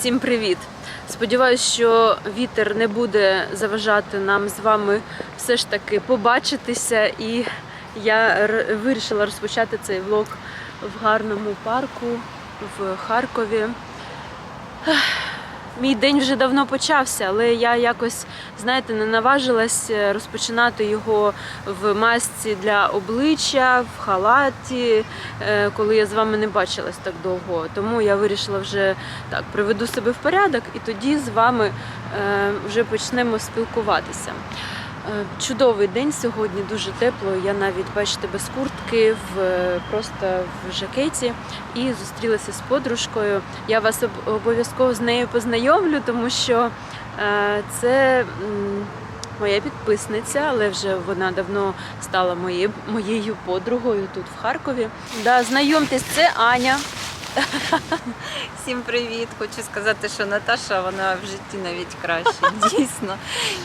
Всім привіт! Сподіваюсь, що вітер не буде заважати нам з вами все ж таки побачитися. І я вирішила розпочати цей влог в гарному парку в Харкові. Мій день вже давно почався, але я якось, знаєте, не наважилась е, розпочинати його в масці для обличчя, в халаті, е, коли я з вами не бачилась так довго. Тому я вирішила вже так приведу себе в порядок і тоді з вами е, вже почнемо спілкуватися. Е, Чудовий день сьогодні, дуже тепло. Я навіть, бачите, без куртки, в, е, просто в жакеті і зустрілася з подружкою. Я вас обов'язково з нею познайомлю, тому що е, це моя підписниця, але вже вона давно стала моєю, подругою тут в Харкові. Да, знайомтесь, це Аня. Всім привіт! Хочу сказати, що Наташа вона в житті навіть краще, дійсно.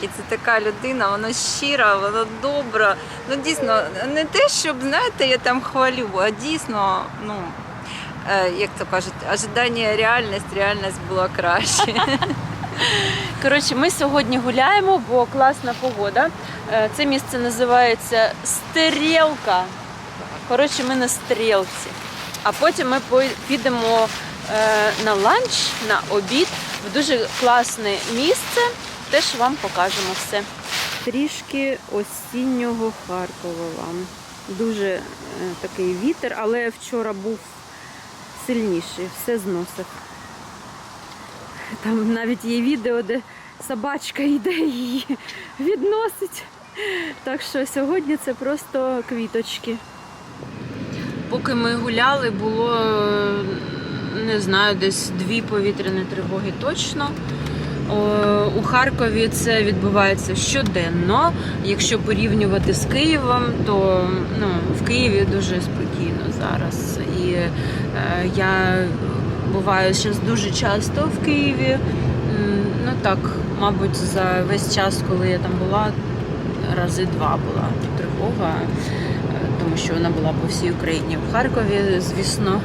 І це така людина, вона щира, вона добра. Ну дійсно, не те, щоб знаєте, я там хвалю, а дійсно, ну е, як то кажуть, ожидання реальність, реальність була краще. Коротше, ми сьогодні гуляємо, бо класна погода. Е, Це місце називається Стрілка. Коротше, ми на стрілці. А потім ми підемо е, на ланч, на обід в дуже класне місце. Теж вам покажемо все. Трішки осіннього Харкова вам. Дуже е, такий вітер, але вчора був сильніший, все зносив. Там навіть є відео, де собачка йде її відносить. Так що сьогодні це просто квіточки. Поки ми гуляли, було е, не знаю, десь дві повітряні тривоги точно. У Харкові це відбувається щоденно. Якщо порівнювати з Києвом, то ну, в Києві дуже спокійно зараз. І е, я буваю зараз дуже часто в Києві. Ну так, мабуть, за весь час, коли я там була, рази два була тривога, тому що вона була по всій Україні. В Харкові, звісно,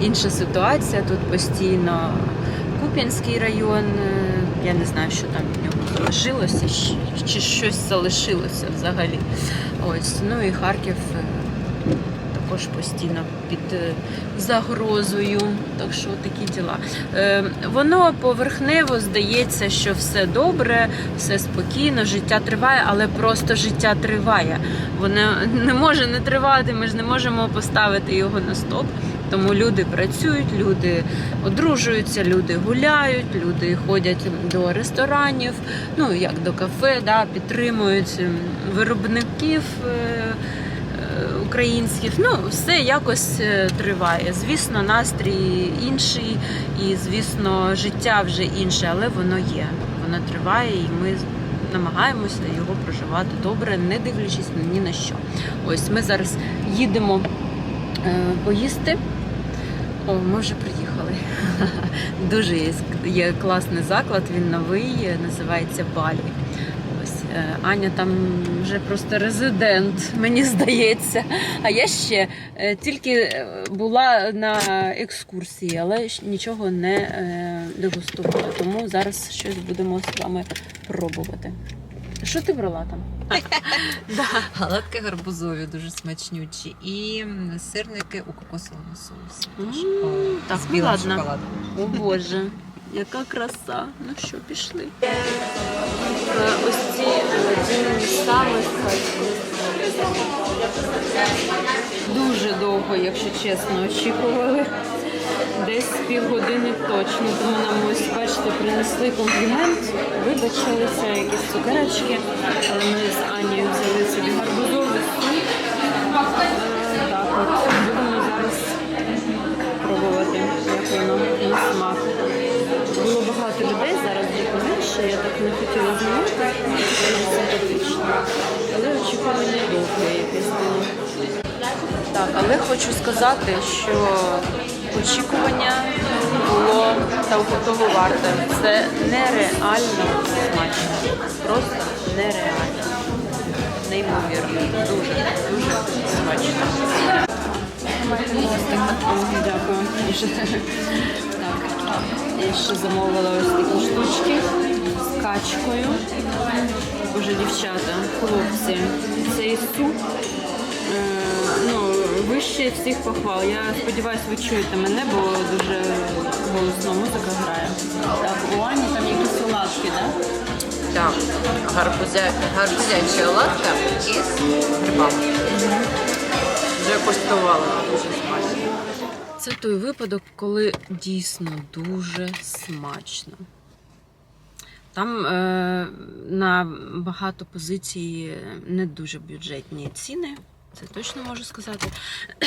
інша ситуація. Тут постійно Куп'янський район. е, Я не знаю, що там в ньому залишилося, чи- щось залишилося взагалі. Ось, ну і Харків е, також постійно під е, загрозою. Так що такі діла. Е, Воно поверхнево здається, що все добре, все спокійно, життя триває, але просто життя триває. Воно не може не тривати. Ми ж не можемо поставити його на стоп. Тому люди працюють, люди одружуються, люди гуляють, люди ходять до ресторанів, ну як до кафе, да, підтримують виробників е, українських. Ну, все якось е, триває. Звісно, настрій інший, і звісно, життя вже інше, але воно є. Воно триває, і ми намагаємося його проживати добре, не дивлячись ні на що. Ось ми зараз їдемо е, поїсти. О, ми вже приїхали. Дуже є, класний заклад, він новий, е, називається Балі. Е, Аня там вже просто резидент, мені здається. А я ще е, тільки е, була на екскурсії, але нічого не дегустувала. Тому зараз щось будемо з вами пробувати. Що ти брала там? Галатки гарбузові дуже смачнючі і сирники у кокосовому соусі. Так, ладно. шоколадом. О Боже, яка краса. Ну що, пішли. Якщо чесно, очікували. Десь півгодини точно. Тому нам ось, бачите, принесли комплімент, вибачилися, якісь цукерочки. Але ми з Анією взяли собі гарбузовий Так, але хочу сказати, що очікування було того варте. Це нереально смачно. Просто нереально. Неймовірно. Дуже, дуже смачно. Дякую. Так, Я ще замовила ось такі штучки з качкою. Боже, дівчата, хлопці, цей суп. е, Ну, вище всіх похвал. Я сподіваюся, ви чуєте мене, бо дуже голосно музика грає. Так, у Ані там якісь оладки, так? Так, гарбузя, гарбузяча оладка із грибами. Вже коштувала, дуже смачно. Це той випадок, коли дійсно дуже смачно. Там е, на багато позицій не дуже бюджетні ціни, це точно можу сказати.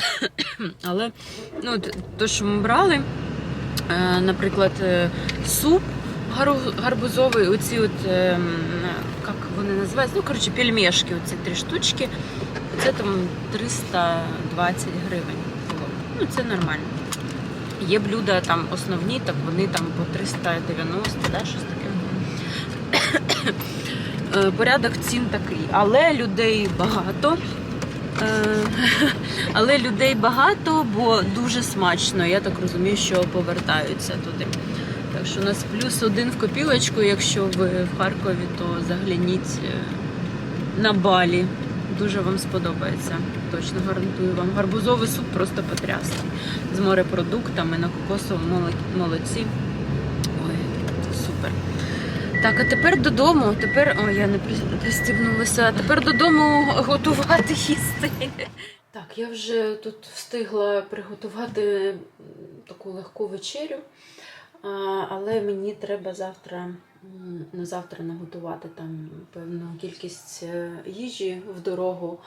Але ну, то, що ми брали, е, наприклад, е, суп гарбузовий, оці от, е, як вони називаються, ну, коротше, пельмешки, оці три штучки, це там 320 гривень було. Ну, це нормально. Є блюда там основні, так вони там по 390, да, щось таке. Порядок цін такий. Але людей багато. Е, Але людей багато, бо дуже смачно. Я так розумію, що повертаються туди. Так що у нас плюс один в копілочку. Якщо ви в Харкові, то загляніть е, на балі. Дуже вам сподобається. Точно гарантую вам. Гарбузовий суп просто потрясний. З морепродуктами на кокосовому моло- молоці. Ой, супер. Так, а тепер додому. Тепер. Ой, я не при- пристібнулася. Тепер додому готувати їсти. Так, я вже тут встигла приготувати таку легку вечерю. Але мені треба завтра на завтра наготувати там певну кількість е, їжі в дорогу.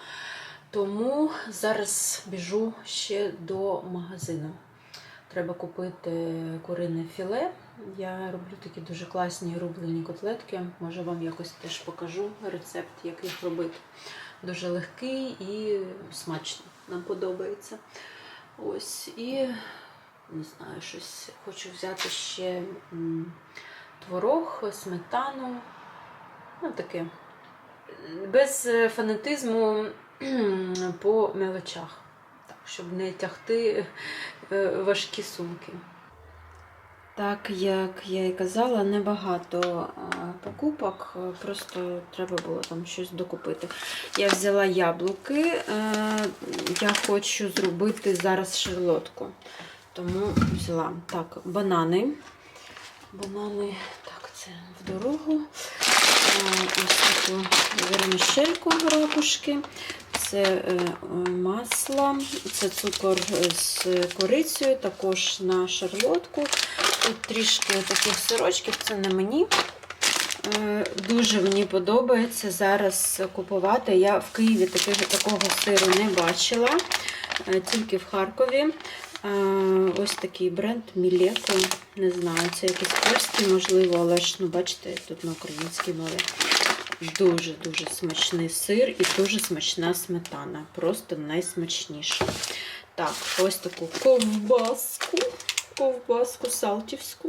Тому зараз біжу ще до магазину. Треба купити курине філе. Я роблю такі дуже класні рублені котлетки. Може вам якось теж покажу рецепт, як їх робити. Дуже легкий і смачно. Нам подобається. Ось і не знаю, щось хочу взяти ще творог, сметану. Ну, таке. Без е, фанатизму по мелочах. Щоб не тягти е, важкі сумки. Так, як я і казала, небагато покупок, е, просто треба було там щось докупити. Я взяла яблуки, е, я хочу зробити зараз шарлотку. Тому взяла так, банани. Банани, так, це в дорогу. Е, Ось таку вермішельку ракушки. Це е, масло, це цукор з корицею, також на шарлотку. Тут трішки таких сирочків, це не мені. Е, Дуже мені подобається зараз купувати. Я в Києві такого сиру не бачила, е, тільки в Харкові. Е, Ось такий бренд Мілеко. Не знаю, це якийсь польський, можливо, але ж, ну, бачите, тут на українській мові. Дуже-дуже смачний сир і дуже смачна сметана. Просто найсмачніша. Так, ось таку ковбаску. Ковбаску салтівську.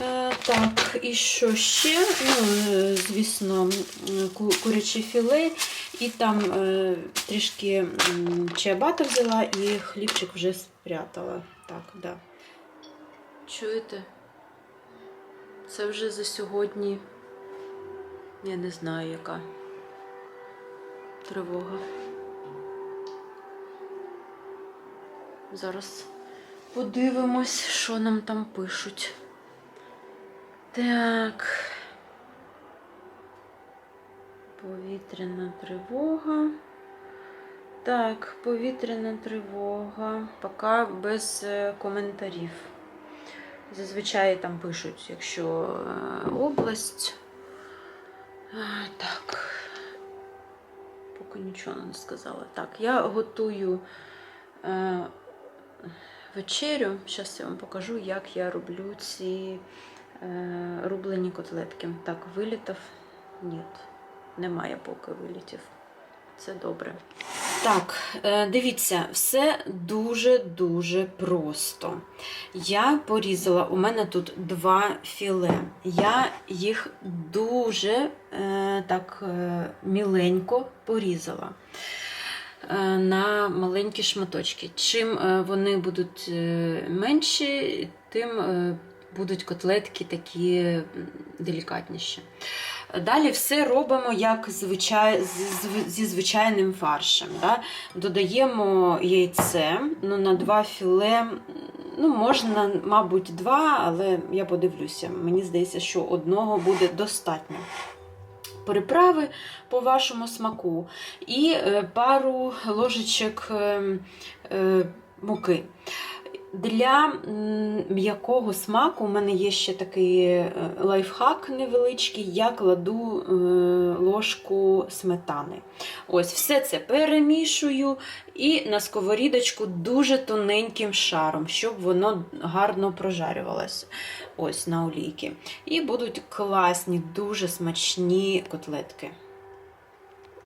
Е, так, і що ще? Ну, е, звісно, м, ку- куряче філе. І там е, трішки чиабата взяла і хлібчик вже спрятала. Так, да. Чуєте? Це вже за сьогодні. Я не знаю, яка тривога. Зараз подивимось, що нам там пишуть. Так. Повітряна тривога. Так, повітряна тривога. Поки без е, коментарів. Зазвичай там пишуть, якщо е, область. Так. Поки нічого не сказала. Так, я готую е, вечерю. Зараз я вам покажу, як я роблю ці е, рублені котлетки. Так, вилітав? Ні, немає поки вилітів. Це добре. Так, е, дивіться, все дуже-дуже просто. Я порізала, у мене тут два філе. Я їх дуже е, так е, міленько порізала на маленькі шматочки. Чим вони будуть менші, тим будуть котлетки такі делікатніші. Далі все робимо як звичай... зі звичайним фаршем. Да? Додаємо яйце ну, на два філе. Ну, можна, мабуть, два, але я подивлюся. Мені здається, що одного буде достатньо. Приправи по вашому смаку і е, пару ложечок е, е, муки. Для м'якого смаку у мене є ще такий е, лайфхак невеличкий. Я кладу е, ложку сметани. Ось все це перемішую і на сковорідочку дуже тоненьким шаром, щоб воно гарно прожарювалося ось на олійки. І будуть класні, дуже смачні котлетки.